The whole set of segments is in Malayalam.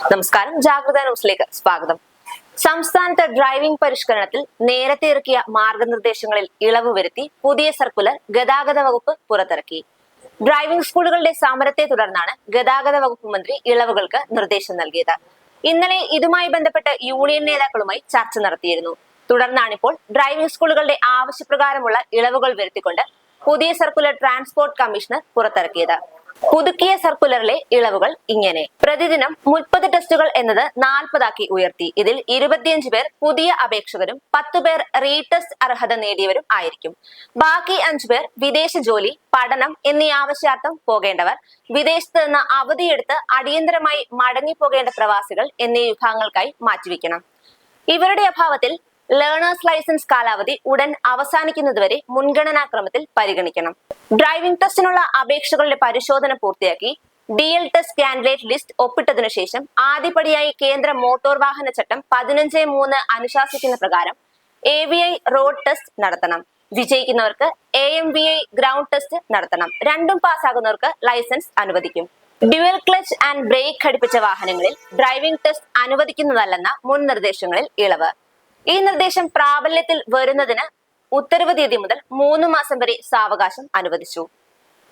നമസ്കാരം. ജാഗ്രത ന്യൂസിലേക്ക് സ്വാഗതം. സംസ്ഥാനത്ത് ഡ്രൈവിംഗ് പരിഷ്കരണത്തിൽ നേരത്തെ ഇറക്കിയ മാർഗനിർദ്ദേശങ്ങളിൽ ഇളവ് വരുത്തി പുതിയ സർക്കുലർ ഗതാഗത വകുപ്പ് പുറത്തിറക്കി. ഡ്രൈവിംഗ് സ്കൂളുകളുടെ സമരത്തെ തുടർന്നാണ് ഗതാഗത വകുപ്പ് മന്ത്രി ഇളവുകൾക്ക് നിർദ്ദേശം നൽകിയത്. ഇന്നലെ ഇതുമായി ബന്ധപ്പെട്ട് യൂണിയൻ നേതാക്കളുമായി ചർച്ച നടത്തിയിരുന്നു. തുടർന്നാണിപ്പോൾ ഡ്രൈവിംഗ് സ്കൂളുകളുടെ ആവശ്യപ്രകാരമുള്ള ഇളവുകൾ വരുത്തിക്കൊണ്ട് പുതിയ സർക്കുലർ ട്രാൻസ്പോർട്ട് കമ്മീഷണർ പുറത്തിറക്കിയത്. പുതുക്കിയ സർക്കുലറിലെ ഇളവുകൾ ഇങ്ങനെ. പ്രതിദിനം മുപ്പത് ടെസ്റ്റുകൾ എന്നത് നാൽപ്പതാക്കി ഉയർത്തി. ഇതിൽ ഇരുപത്തിയഞ്ച് പേർ പുതിയ അപേക്ഷകരും പത്ത് പേർ റീടെസ്റ്റ് അർഹത നേടിയവരും ആയിരിക്കും. ബാക്കി അഞ്ചു പേർ വിദേശ ജോലി പഠനം എന്നീ ആവശ്യാർത്ഥം പോകേണ്ടവർ വിദേശത്ത് നിന്ന് അവധിയെടുത്ത് അടിയന്തരമായി മടങ്ങിപ്പോകേണ്ട പ്രവാസികൾ എന്നീ വിഭാഗങ്ങൾക്കായി മാറ്റിവെക്കണം. ഇവരുടെ അഭാവത്തിൽ ലേണേഴ്സ് ലൈസൻസ് കാലാവധി ഉടൻ അവസാനിക്കുന്നതുവരെ മുൻഗണനാക്രമത്തിൽ പരിഗണിക്കണം. ഡ്രൈവിംഗ് ടെസ്റ്റിനുള്ള അപേക്ഷകളുടെ പരിശോധന പൂർത്തിയാക്കി D L test candidate list ഒപ്പിട്ടതിനു ശേഷം ആദ്യപടിയായി കേന്ദ്ര മോട്ടോർ വാഹന ചട്ടം പതിനഞ്ച് മൂന്ന് അനുശാസിക്കുന്ന പ്രകാരം A V I road test നടത്തണം. വിജയിക്കുന്നവർക്ക് A M V I ground test നടത്തണം. രണ്ടും പാസ്സാകുന്നവർക്ക് ലൈസൻസ് അനുവദിക്കും. ഡ്യുവൽ ക്ലച്ച് ആൻഡ് ബ്രേക്ക് ഘടിപ്പിച്ച വാഹനങ്ങളിൽ ഡ്രൈവിംഗ് ടെസ്റ്റ് അനുവദിക്കുന്നതല്ലെന്ന മുൻ നിർദ്ദേശങ്ങളിൽ ഇളവ്. ഈ നിർദ്ദേശം പ്രാബല്യത്തിൽ വരുന്നതിന് ഉത്തരവ് തീയതി മുതൽ മൂന്ന് മാസം വരെ സാവകാശം അനുവദിച്ചു.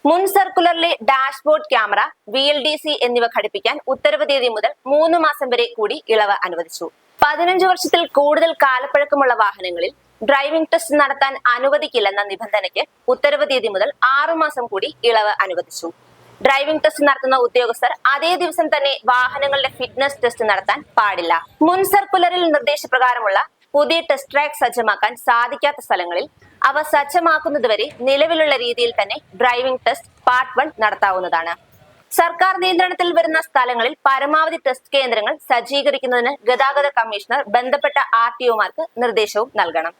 മുൻ സർക്കുലറിലെ dashboard camera V L D C എന്നിവ ഘടിപ്പിക്കാൻ ഉത്തരവ് തീയതി മുതൽ മൂന്ന് മാസം വരെ കൂടി ഇളവ് അനുവദിച്ചു. പതിനഞ്ച് വർഷത്തിൽ കൂടുതൽ കാലപ്പഴക്കമുള്ള വാഹനങ്ങളിൽ ഡ്രൈവിംഗ് ടെസ്റ്റ് നടത്താൻ അനുവദിക്കില്ലെന്ന നിബന്ധനയ്ക്ക് ഉത്തരവ് തീയതി മുതൽ ആറുമാസം കൂടി ഇളവ് അനുവദിച്ചു. ഡ്രൈവിംഗ് ടെസ്റ്റ് നടത്തുന്ന ഉദ്യോഗസ്ഥർ അതേ ദിവസം തന്നെ വാഹനങ്ങളുടെ ഫിറ്റ്നസ് ടെസ്റ്റ് നടത്താൻ പാടില്ല. മുൻ സർക്കുലറിൽ നിർദ്ദേശപ്രകാരമുള്ള പുതിയ ടെസ്റ്റ് ട്രാക്ക് സജ്ജമാക്കാൻ സാധിക്കാത്ത സ്ഥലങ്ങളിൽ അവ സജ്ജമാക്കുന്നതുവരെ നിലവിലുള്ള രീതിയിൽ തന്നെ ഡ്രൈവിംഗ് ടെസ്റ്റ് പാർട്ട് വൺ നടത്താവുന്നതാണ്. സർക്കാർ നിയന്ത്രണത്തിൽ വരുന്ന സ്ഥലങ്ങളിൽ പരമാവധി ടെസ്റ്റ് കേന്ദ്രങ്ങൾ സജ്ജീകരിക്കുന്നതിന് ഗതാഗത കമ്മീഷണർ ബന്ധപ്പെട്ട ആർ ടി ഒമാർക്ക് നിർദ്ദേശവും നൽകണം.